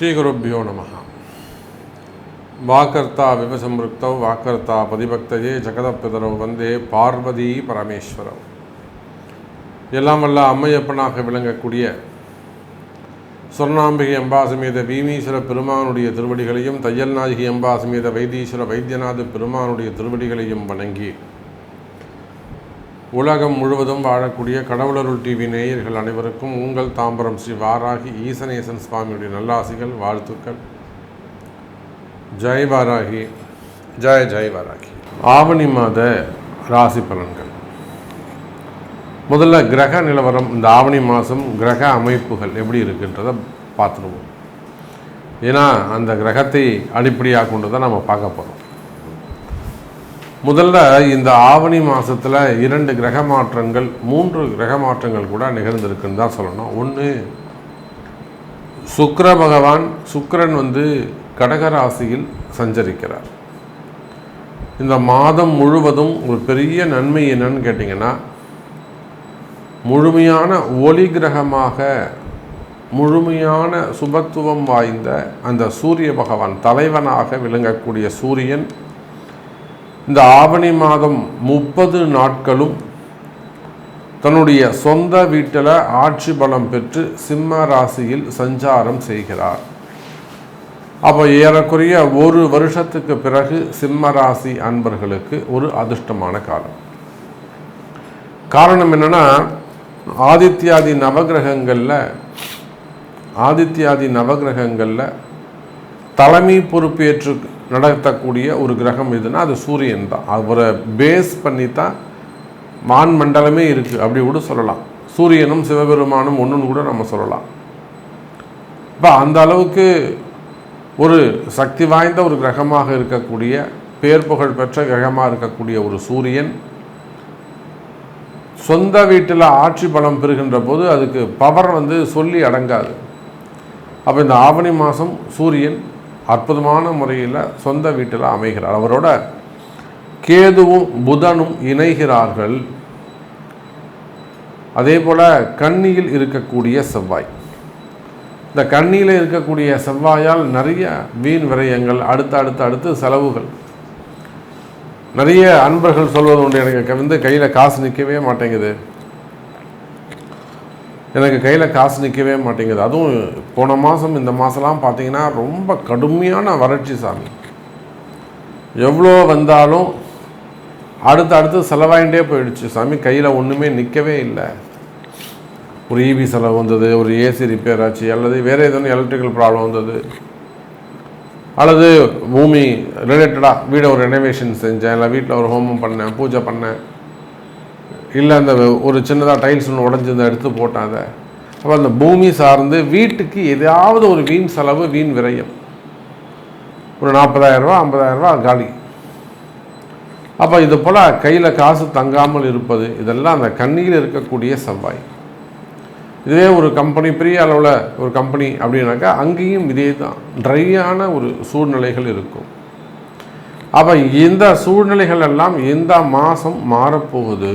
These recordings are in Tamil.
ஸ்ரீகுருப்பியோ நம வாக்கர்த்தா விவசம்ருக்தௌ வாக்கர்த்தா பதிபக்தையே ஜெகதப்பிதரவு வந்தே பார்வதி பரமேஸ்வரம் எல்லாம் வல்ல அம்மையப்பனாக விளங்கக்கூடிய சொர்ணாம்பிகை அம்பாசுமீத பீமீஸ்வர பெருமானுடைய திருவடிகளையும் தையல் நாயகி அம்பாசமேத வைத்தீஸ்வர வைத்தியநாத பெருமானுடைய திருவடிகளையும் வணங்கி உலகம் முழுவதும் வாழக்கூடிய கடவுளருள் டிவி நேயர்கள் அனைவருக்கும் உங்கள் தாம்பரம் ஸ்ரீ வாராகி ஈசனேசன் சுவாமியுடைய நல்லாசிகள் வாழ்த்துக்கள். ஜெய் வாராகி ஜெய ஜெய் வாராகி. ஆவணி மாத ராசி பலன்கள். முதல்ல கிரக நிலவரம் இந்த ஆவணி மாதம் கிரக அமைப்புகள் எப்படி இருக்குன்றதை பார்த்துருவோம். ஏன்னா அந்த கிரகத்தை அடிப்படையாக கொண்டு தான் நம்ம பார்க்க போகிறோம் முதல்ல இந்த ஆவணி மாதத்தில் இரண்டு கிரக மாற்றங்கள் மூன்று கிரக மாற்றங்கள் கூட நிகழ்ந்திருக்குன்னு தான் சொல்லணும். ஒன்று சுக்ர பகவான் சுக்கரன் வந்து கடகராசியில் சஞ்சரிக்கிறார். இந்த மாதம் முழுவதும் ஒரு பெரிய நன்மை என்னன்னு கேட்டிங்கன்னா முழுமையான ஒளி கிரகமாக முழுமையான சுபத்துவம் வாய்ந்த அந்த சூரிய பகவான் தலைவனாக விளங்கக்கூடிய சூரியன் இந்த ஆவணி மாதம் முப்பது நாட்களும் தன்னுடைய சொந்த வீட்டில் ஆட்சி பலம் பெற்று சிம்ம ராசியில் சஞ்சாரம் செய்கிறார். அப்போ ஏறக்குறைய ஒரு வருஷத்துக்கு பிறகு சிம்ம ராசி அன்பர்களுக்கு ஒரு அதிர்ஷ்டமான காலம். காரணம் என்னன்னா ஆதித்யாதி நவகிரகங்களில் ஆதித்யாதி நவகிரகங்களில் தலைமை பொறுப்பேற்று நடத்தக்கூடிய ஒரு கிரகம் எதுனா அது சூரியன் தான். அவரை பேஸ் பண்ணி தான் மான் மண்டலமே இருக்குது அப்படி கூட சொல்லலாம். சூரியனும் சிவபெருமானும் ஒன்றுன்னு கூட நம்ம சொல்லலாம். இப்போ அந்த அளவுக்கு ஒரு சக்தி வாய்ந்த ஒரு கிரகமாக இருக்கக்கூடிய பேர் புகழ் பெற்ற கிரகமாக இருக்கக்கூடிய ஒரு சூரியன் சொந்த வீட்டில் ஆட்சி பலம் பெறுகின்ற போது அதுக்கு பவர் வந்து சொல்லி அடங்காது. அப்போ இந்த ஆவணி மாதம் சூரியன் அற்புதமான முறையில் சொந்த வீட்டில் அமைகிறார். அவரோட கேதுவும் புதனும் இணைகிறார்கள். அதே போல் கண்ணியில் இருக்கக்கூடிய செவ்வாய். இந்த கண்ணியில் இருக்கக்கூடிய செவ்வாயால் நிறைய வீண் விரயங்கள் அடுத்து அடுத்து அடுத்து செலவுகள். நிறைய அன்பர்கள் சொல்வது உண்டு எனக்கு. வந்து கையில் காசு நிற்கவே மாட்டேங்குது. எனக்கு கையில் காசு நிற்கவே மாட்டேங்குது. அதுவும் போன மாதம் இந்த மாதம்லாம் பார்த்தீங்கன்னா ரொம்ப கடுமையான வறட்சி சாமி. எவ்வளோ வந்தாலும் அடுத்து அடுத்து செலவாயிண்டே போயிடுச்சு. சாமி கையில் ஒன்றுமே நிற்கவே இல்லை. ஒரு இபி செலவு வந்தது ஒரு ஏசி ரிப்பேர் ஆச்சு அல்லது வேறு எதுவும் எலக்ட்ரிக்கல் ப்ராப்ளம் வந்தது அல்லது பூமி ரிலேட்டடாக வீடை ஒரு ரெனோவேஷன் செஞ்சேன் இல்லை வீட்டில் ஒரு ஹோமம் பண்ணேன் பூஜை பண்ணேன். இல்லை அந்த ஒரு சின்னதாக டைல்ஸ் ஒன்று உடஞ்சிருந்த எடுத்து போட்டேன் அதை அப்போ அந்த பூமி சார்ந்து வீட்டுக்கு எதாவது ஒரு வீண் செலவு வீண் விரயம். ஒரு நாற்பதாயிரரூபா ஐம்பதாயிரரூபா காலி. அப்போ இது போல் கையில் காசு தங்காமல் இருப்பது இதெல்லாம் அந்த கண்ணியில் இருக்கக்கூடிய செவ்வாய். இதுவே ஒரு கம்பெனி பெரிய அளவில் ஒரு கம்பெனி அப்படின்னாக்கா அங்கேயும் இதே தான். ட்ரையான ஒரு சூழ்நிலைகள் இருக்கும். அப்போ இந்த சூழ்நிலைகள் எல்லாம் இந்த மாதம் மாறப்போகுது.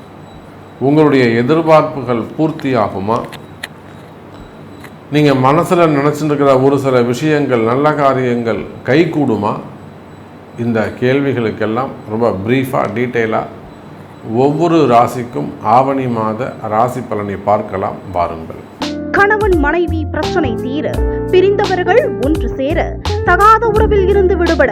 உங்களுடைய எதிர்பார்ப்புகள் பூர்த்தி ஆகுமா நீங்கள் மனசில் நினச்சிட்டு இருக்கிற ஒரு சில விஷயங்கள் நல்ல காரியங்கள் கைகூடுமா? இந்த கேள்விகளுக்கெல்லாம் ரொம்ப ப்ரீஃபாக டீட்டெயிலாக ஒவ்வொரு ராசிக்கும் ஆவணி மாத ராசி பலனை பார்க்கலாம் வாருங்கள். கணவன் மனைவி பிரச்சனை தீர பிரிந்தவர்கள் ஒன்று சேர தகாத உறவில் இருந்து விடுபட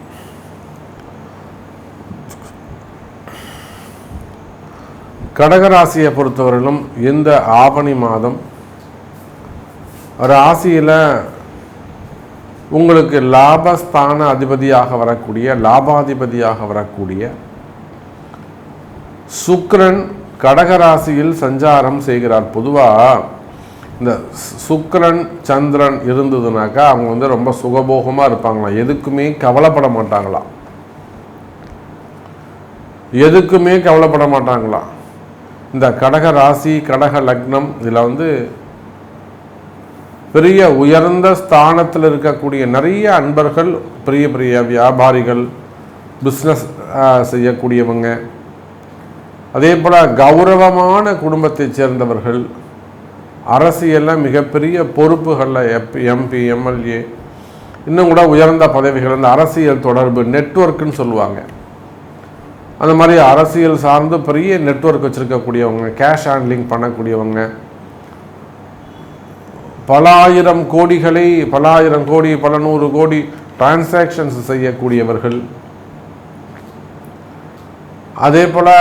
கடகராசியை பொறுத்தவரையிலும் இந்த ஆவணி மாதம் ராசியில் உங்களுக்கு லாபஸ்தான அதிபதியாக வரக்கூடிய லாபாதிபதியாக வரக்கூடிய சுக்கரன் கடகராசியில் சஞ்சாரம் செய்கிறார். பொதுவாக இந்த சுக்கரன் சந்திரன் இருந்ததுனாக்கா அவங்க வந்து ரொம்ப சுகபோகமாக இருப்பாங்களாம். எதுக்குமே கவலைப்பட மாட்டாங்களாம். எதுக்குமே கவலைப்பட மாட்டாங்களாம். இந்த கடக ராசி கடக லக்னம் இதில் வந்து பெரிய உயர்ந்த ஸ்தானத்தில் இருக்கக்கூடிய நிறைய அன்பர்கள் பெரிய பெரிய வியாபாரிகள் பிஸ்னஸ் செய்யக்கூடியவங்க. அதே போல் கௌரவமான குடும்பத்தைச் சேர்ந்தவர்கள் அரசியலில் மிகப்பெரிய பொறுப்புகளில் எப் எம்பி எம்எல்ஏ இன்னும் கூட உயர்ந்த பதவிகள் இந்த அரசியல் தொடர்பு நெட்வொர்க்குன்னு சொல்லுவாங்க. அந்த மாதிரி அரசியல் சார்ந்து பெரிய நெட்வொர்க் வச்சுருக்கக்கூடியவங்க கேஷ் ஹேண்ட்லிங் பண்ணக்கூடியவங்க. பல ஆயிரம் கோடிகளை பல ஆயிரம் கோடி பல நூறு கோடி டிரான்சாக்ஷன்ஸ் செய்யக்கூடியவர்கள். அதே போல்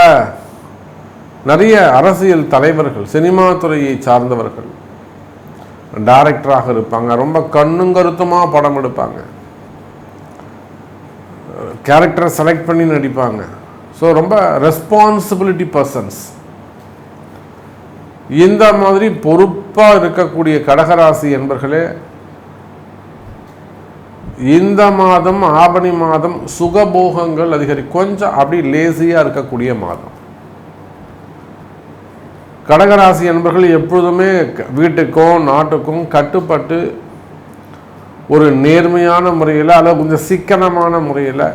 நிறைய அரசியல் தலைவர்கள் சினிமா துறையை சார்ந்தவர்கள். டைரக்டராக இருப்பாங்க. ரொம்ப கண்ணும் கருத்துமாக படம் எடுப்பாங்க. கேரக்டரை செலக்ட் பண்ணி நடிப்பாங்க. ஸோ ரொம்ப ரெஸ்பான்சிபிலிட்டி பர்சன்ஸ் இந்த மாதிரி பொறுப்பாக இருக்கக்கூடிய கடகராசி என்பர்களே இந்த மாதம் ஆவணி மாதம் சுகபோகங்கள் அதிகரி கொஞ்சம் அப்படி லேசியாக இருக்கக்கூடிய மாதம். கடகராசி என்பர்கள் எப்பொழுதுமே வீட்டுக்கும் நாட்டுக்கும் கட்டுப்பட்டு ஒரு நேர்மையான முறையில் அல்லது கொஞ்சம் சிக்கனமான முறையில்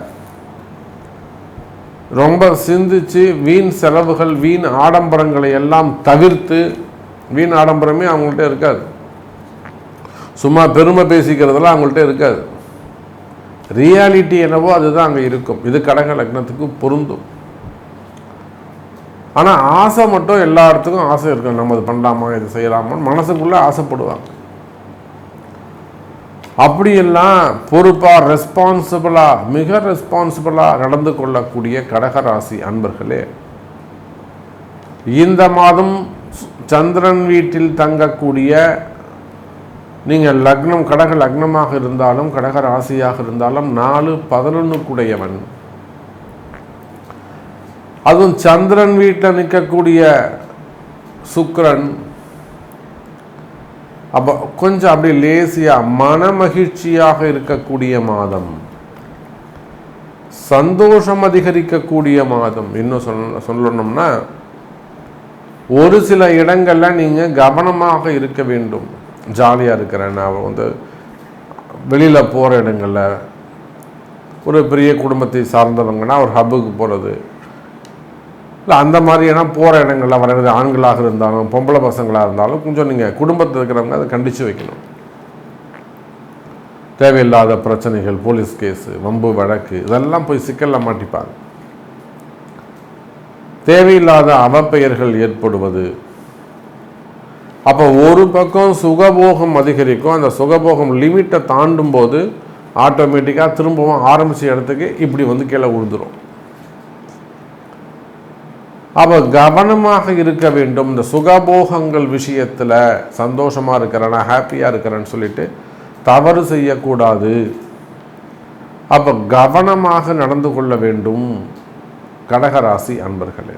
ரொம்ப சிந்திச்சு வீண் செலவுகள் வீண் ஆடம்பரங்களை எல்லாம் தவிர்த்து வீண் ஆடம்பரமே அவங்கள்ட்ட இருக்காது. சும்மா பெருமை பேசிக்கிறதெல்லாம் அவங்கள்ட்ட இருக்காது. ரியாலிட்டி என்னவோ அதுதான் அங்கே இருக்கும். இது கடக லக்னத்துக்கு பொருந்தும். ஆனால் ஆசை மட்டும் எல்லா இடத்துக்கும் ஆசை இருக்கும் நம்ம இது பண்ணலாமா இது செய்யலாமான்னு மனசுக்குள்ளே ஆசைப்படுவாங்க. அப்படியெல்லாம் பொறுப்பாக ரெஸ்பான்சிபிளாக மிக ரெஸ்பான்சிபிளாக நடந்து கொள்ளக்கூடிய கடகராசி அன்பர்களே இந்த மாதம் சு- சந்திரன் வீட்டில் தங்கக்கூடிய நீங்கள் லக்னம் கடக லக்னமாக இருந்தாலும் கடக ராசியாக இருந்தாலும் நாலு பதினொன்றுக்குடையவன் அதுவும் சந்திரன் வீட்டில் நிற்கக்கூடிய சுக்கரன் அப்போ கொஞ்சம் அப்படி லேசியாக மன மகிழ்ச்சியாக இருக்கக்கூடிய மாதம். சந்தோஷம் அதிகரிக்கக்கூடிய மாதம். இன்னும் சொல்ல சொல்லணும்னா ஒரு சில இடங்களில் நீங்கள் கவனமாக இருக்க வேண்டும். ஜாலியாக இருக்கிறேன். நான் வந்து வெளியில் போகிற இடங்களில் ஒரு பெரிய குடும்பத்தை சார்ந்தவங்கன்னா ஒரு ஹப்புக்கு போகிறது இல்லை அந்த மாதிரியான போகிற இடங்களில் வர்றது ஆண்களாக இருந்தாலும் பொம்பளை பசங்களாக இருந்தாலும் கொஞ்சம் நீங்கள் குடும்பத்தில் இருக்கிறவங்க அதை கண்டித்து வைக்கணும். தேவையில்லாத பிரச்சனைகள் போலீஸ் கேஸு வம்பு வழக்கு இதெல்லாம் போய் சிக்கலில் மாட்டிப்பாங்க. தேவையில்லாத அவப்பெயர்கள் ஏற்படுவது. அப்போ ஒரு பக்கம் சுகபோகம் அதிகரிக்கும் அந்த சுகபோகம் லிமிட்டை தாண்டும் போது ஆட்டோமேட்டிக்காக திரும்பவும் ஆரம்பித்த இடத்துக்கு இப்படி வந்து கீழே விழுந்துரும் அப்போ கவனமாக இருக்க வேண்டும். இந்த சுகபோகங்கள் விஷயத்தில் சந்தோஷமாக இருக்கிறேன் ஹாப்பியாக இருக்கிறேன்னு சொல்லிட்டு தவறு செய்யக்கூடாது. அப்போ கவனமாக நடந்து கொள்ள வேண்டும். கடகராசி அன்பர்களே.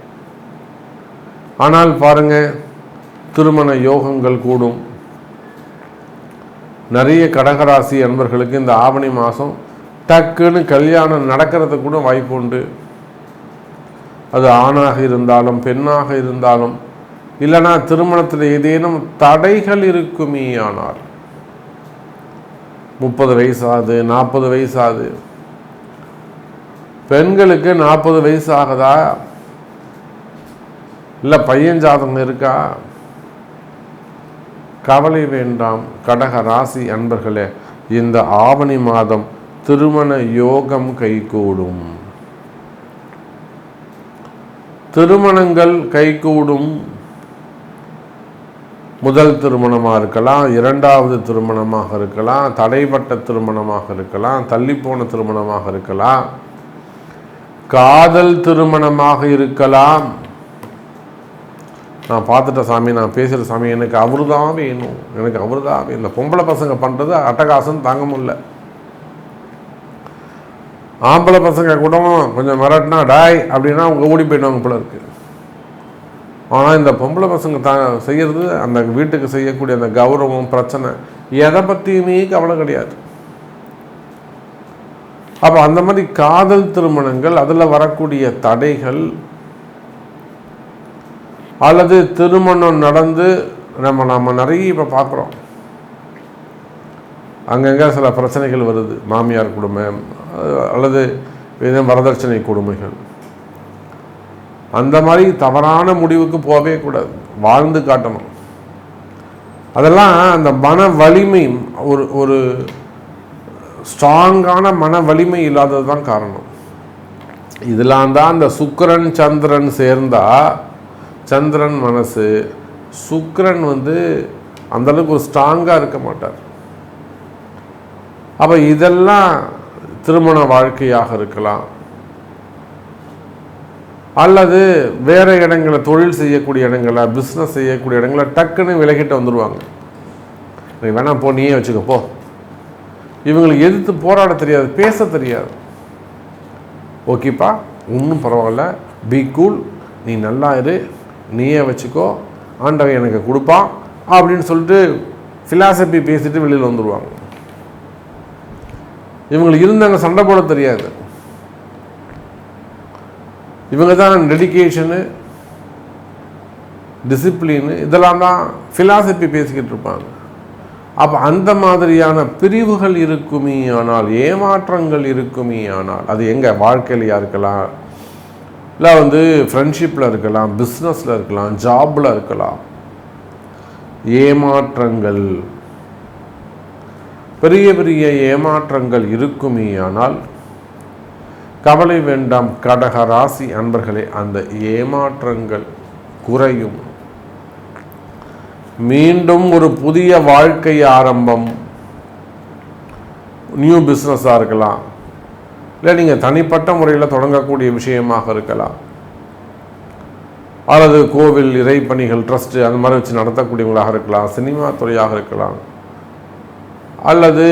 ஆனால் பாருங்க திருமண யோகங்கள் கூடும். நிறைய கடகராசி அன்பர்களுக்கு இந்த ஆவணி மாதம் டக்குன்னு கல்யாணம் நடக்கிறது கூட வாய்ப்பு உண்டு. அது ஆணாக இருந்தாலும் பெண்ணாக இருந்தாலும் இல்லைனா திருமணத்தில் ஏதேனும் தடைகள் இருக்குமே ஆனால். முப்பது வயசாகுது நாற்பது வயசாகுது பெண்களுக்கு நாற்பது வயசு ஆகுதா இல்லை பையன் ஜாதகம் இருக்கா? கவலை வேண்டாம் கடக ராசி அன்பர்களே இந்த ஆவணி மாதம் திருமண யோகம் கைகூடும். திருமணங்கள் கைகூடும் முதல் திருமணமாக இருக்கலாம் இரண்டாவது திருமணமாக இருக்கலாம் தடைப்பட்ட திருமணமாக இருக்கலாம் தள்ளிப்போன திருமணமாக இருக்கலாம் காதல் திருமணமாக இருக்கலாம். நான் பார்த்துட்ட சாமி நான் பேசுகிற சாமி எனக்கு அவர் தான் வேணும் எனக்கு அவர் தான் வேணும் இந்த பொம்பளை பசங்க பண்ணுறது அட்டகாசம் தாங்க முடியல. ஆம்பளை பசங்க கூட கொஞ்சம் மிரட்டினா டாய் அப்படின்னா அவங்க ஓடி போயிடுவாங்க போல இருக்கு. ஆனால் இந்த பொம்பளை பசங்க தா செய்கிறது அந்த வீட்டுக்கு செய்யக்கூடிய அந்த கௌரவம் பிரச்சனை எதை பற்றியுமே கவலை கிடையாது. அப்போ அந்த மாதிரி காதல் திருமணங்கள் அதில் வரக்கூடிய தடைகள் அல்லது திருமணம் நடந்து நம்ம நம்ம நிறைய இப்போ பார்க்குறோம் அங்கங்கே சில பிரச்சனைகள் வருது. மாமியார் குடும்பம் அல்லது வரதட்சணை கொடுமைகள். அந்த மாதிரி தவறான முடிவுக்கு போகவே கூடாது. வாழ்ந்து காட்டணும். அதெல்லாம் அந்த மன வலிமை ஒரு ஒரு ஸ்ட்ராங்கான மன வலிமை இல்லாதது தான் காரணம். இதெல்லாம் தான் அந்த சுக்கரன் சந்திரன் சேர்ந்தா சந்திரன் மனசு சுக்கரன் வந்து அந்த அளவுக்கு ஒரு ஸ்ட்ராங்காக இருக்க மாட்டார். அப்போ இதெல்லாம் திருமண வாழ்க்கையாக இருக்கலாம். அல்லது வேற இடங்களில் தொழில் செய்யக்கூடிய இடங்கள பிஸ்னஸ் செய்யக்கூடிய இடங்கள டக்குன்னு விலகிட்டு வந்துடுவாங்க நீ வேணா போ நீயே வச்சுக்க போ. இவங்களுக்கு எதிர்த்து போராட தெரியாது பேச தெரியாது. ஓகேப்பா ஒன்றும் பரவாயில்ல. பி கூல் நீ நல்லா இரு. நீயே வச்சுக்கோ. ஆண்டவன் எனக்கு கொடுப்பான் அப்படின்னு சொல்லிட்டு ஃபிலாசபி பேசிட்டு வெளியில் வந்துடுவாங்க இவங்களுக்கு இருந்தாங்க சண்டை போட தெரியாது. இவங்க தான் டெடிக்கேஷனு டிசிப்ளின் இதெல்லாம் தான் ஃபிலாசபி பேசிக்கிட்டு இருப்பாங்க. அப்போ அந்த மாதிரியான பிரிவுகள் இருக்குமே ஆனால் ஏமாற்றங்கள் இருக்குமே ஆனால் அது எங்கே? வாழ்க்கையிலையாக இருக்கலாம். இல்லை வந்து ஃப்ரெண்ட்ஷிப்பில் இருக்கலாம் பிஸ்னஸில் இருக்கலாம் ஜாபில் இருக்கலாம். ஏமாற்றங்கள் பெரிய பெரிய ஏமாற்றங்கள் இருக்குமே ஆனால் கவலை வேண்டாம் கடக ராசி அன்பர்களே அந்த ஏமாற்றங்கள் குறையும். மீண்டும் ஒரு புதிய வாழ்க்கை ஆரம்பம். நியூ பிஸ்னஸாக இருக்கலாம். இல்லை நீங்கள் தனிப்பட்ட முறையில் தொடங்கக்கூடிய விஷயமாக இருக்கலாம். அல்லது கோவில் இறைப்பணிகள் ட்ரஸ்ட்டு அந்த மாதிரி வச்சு நடத்தக்கூடியவங்களாக இருக்கலாம் சினிமா துறையாக இருக்கலாம். அல்லது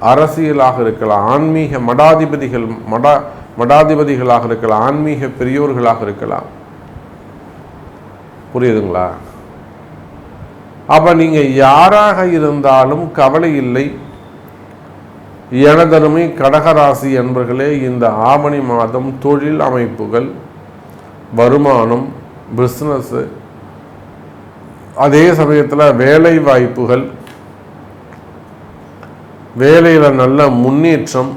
அரசியலாக இருக்கலாம் ஆன்மீக மடாதிபதிகள் மடா மடாதிபதிகளாக இருக்கலாம் ஆன்மீக பெரியோர்களாக இருக்கலாம். புரியுதுங்களா? அப்போ நீங்கள் யாராக இருந்தாலும் கவலை இல்லை. எனதருமை கடகராசி என்பர்களே இந்த ஆவணி மாதம் தொழில் அமைப்புகள் வருமானம் பிஸ்னஸ்ஸு அதே சமயத்தில் வேலை வாய்ப்புகள் வேலையில் நல்ல முன்னேற்றம்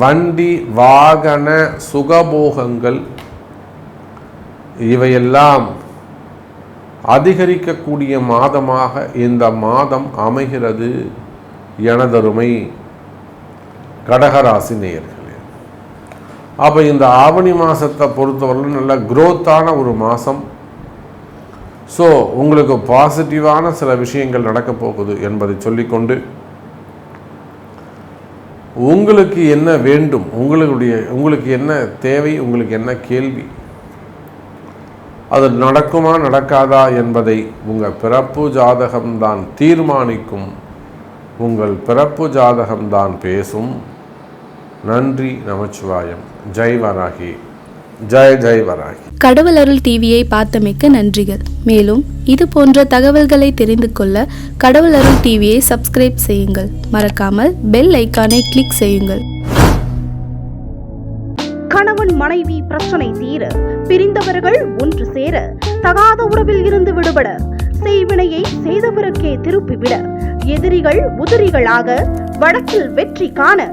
வண்டி வாகன சுகபோகங்கள் இவையெல்லாம் அதிகரிக்கக்கூடிய மாதமாக இந்த மாதம் அமைகிறது எனதருமை கடகராசி நேயர்களே. அப்போ இந்த ஆவணி மாதத்தை பொறுத்தவரை நல்ல குரோத்தான ஒரு மாதம் ஸோ உங்களுக்கு பாசிட்டிவான சில விஷயங்கள் நடக்கப் போகுது என்பதை சொல்லிக்கொண்டு உங்களுக்கு என்ன வேண்டும்? உங்களுடைய உங்களுக்கு என்ன தேவை? உங்களுக்கு என்ன கேள்வி? அது நடக்குமா நடக்காதா என்பதை உங்கள் பிறப்பு ஜாதகம்தான் தீர்மானிக்கும். உங்கள் பிறப்பு ஜாதகம்தான் பேசும். நன்றி நமச்சிவாயம். ஜெய்வராகி ஜெய் ஜெய் வராகி. கடவுள் அருள் டிவியை பார்த்தமைக்க நன்றிகள். மேலும் இது போன்ற தகவல்களை தெரிந்து கொள்ள கடவுள் அருள் டிவியை சப்ஸ்கிரைப் செய்யுங்கள். மறக்காமல் பெல் ஐக்கானை கிளிக் செய்யுங்கள். கணவன் மனைவி பிரச்சனை தீர பிரிந்தவர்கள் ஒன்று சேர தகாத உறவில் இருந்து விடுபட செய்வினையை செய்தவருக்கே திருப்பிவிட எதிரிகள் உதிரிகளாக வழக்கில் வெற்றி காண